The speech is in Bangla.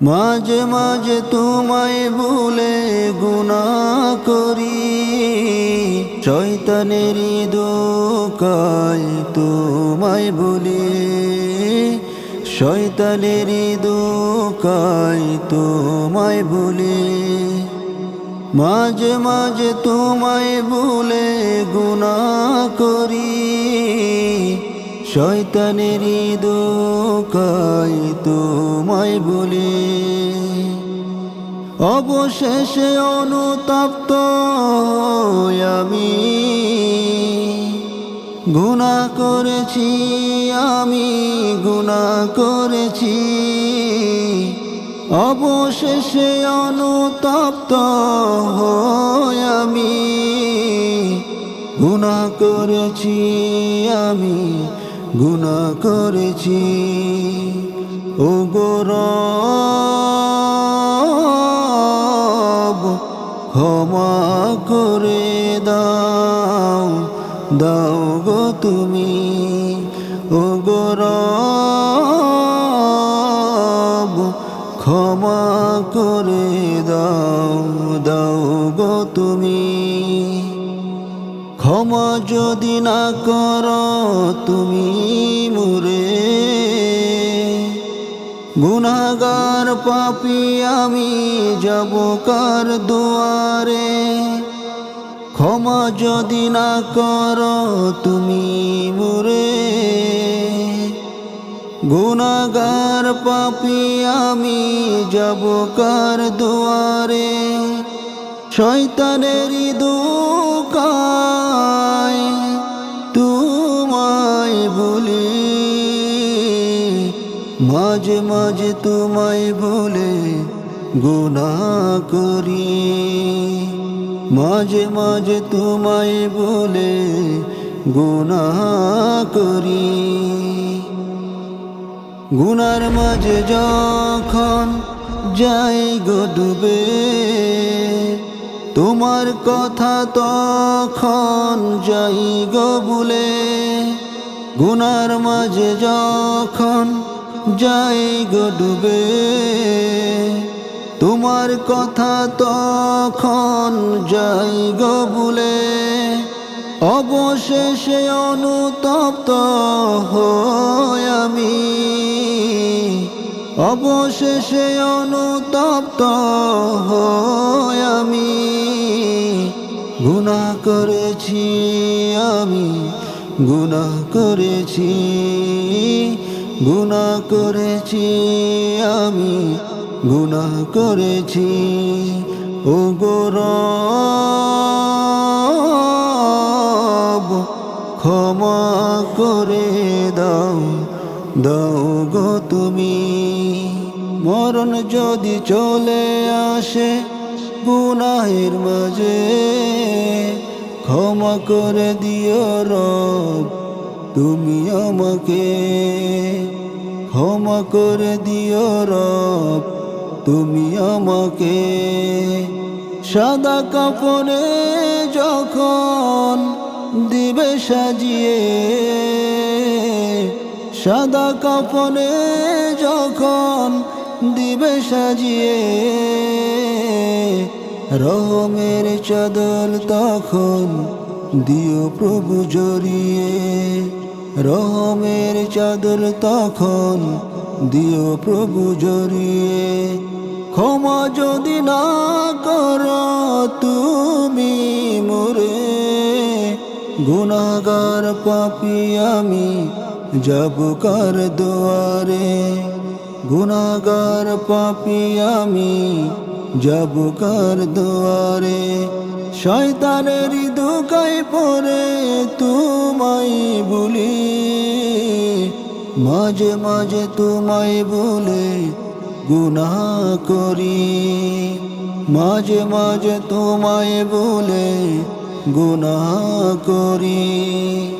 মাঝে মাঝে তোমায় ভুলে গুণা করি। শয়তানেরই দোকায় তোমায় ভুলি শয়তানেরই দোকায় তোমায় ভুলি মাঝে মাঝে তোমায় ভুলে গুণা করি। শয়তানেরই দোকায় তোমায় বলি। অবশেষে অনুতপ্ত আমি। গুণা করেছি আমি, গুণা করেছি। অবশেষে অনুতপ্ত আমি। গুণা করেছি আমি গুণা করেছি। ও গৌরব ক্ষমা করে দাও দাও গো তুমি। ও গৌরব ক্ষমা করে দাও দাও গো তুমি ক্ষমা যদি না কর, তুমি মুরে। গুনাগার পাপি আমি যাব কার দুয়ারে? ক্ষমা যদি না কর, তুমি মুরে। গুনাগার পাপি আমি যাব কার দুয়ারে? শয়তানেরই দুকায় তোমায় বলি, মাঝে মাঝে তোমায় বলে গুণা করি। মাঝে মাঝে তোমায় বলে গুণা করি। গুনার মাঝে যখন যাই গো ডুবে তোমার কথা তখন যাই গো বলে, গুনার মাঝে যখন যাই গো ডুবে। তোমার কথা তখন যাই গো বলে, অবশেষে অনুতপ্ত হই আমি। অবশেষে অনুতপ্ত আমি গুনাহ করেছি আমি গুনাহ করেছি গুনাহ করেছি আমি গুনাহ করেছি। ও গৌরব ক্ষমা করে দাও দাও গো তুমি। মরণ যদি চলে আসে গুনাহের মাঝে ক্ষমা করে দিও রব, তুমি আমাকে ক্ষমা করে দিও রব, তুমি আমাকে সাদা কাপড়ে যখন দিবে সাজিয়ে, সাদা কাপড়ে যখন দিবে সাজিয়ে রহমের চাদর তখন দিও প্রভু জড়িয়ে। রহমের চাদর তখন দিও প্রভু জড়িয়ে। ক্ষমা যদি না কর তুমি মোরে গুনাগার পাপি আমি যাব কার দুয়ারে। গুনাগার পাপি আমি যাব কার দুয়ারে, শয়তানের দুকাই পরে তোমায় বলি মাঝে মাঝে তোমায় বলে গুনাহ করি। মাঝে মাঝে তোমায় বলে গুনাহ করি।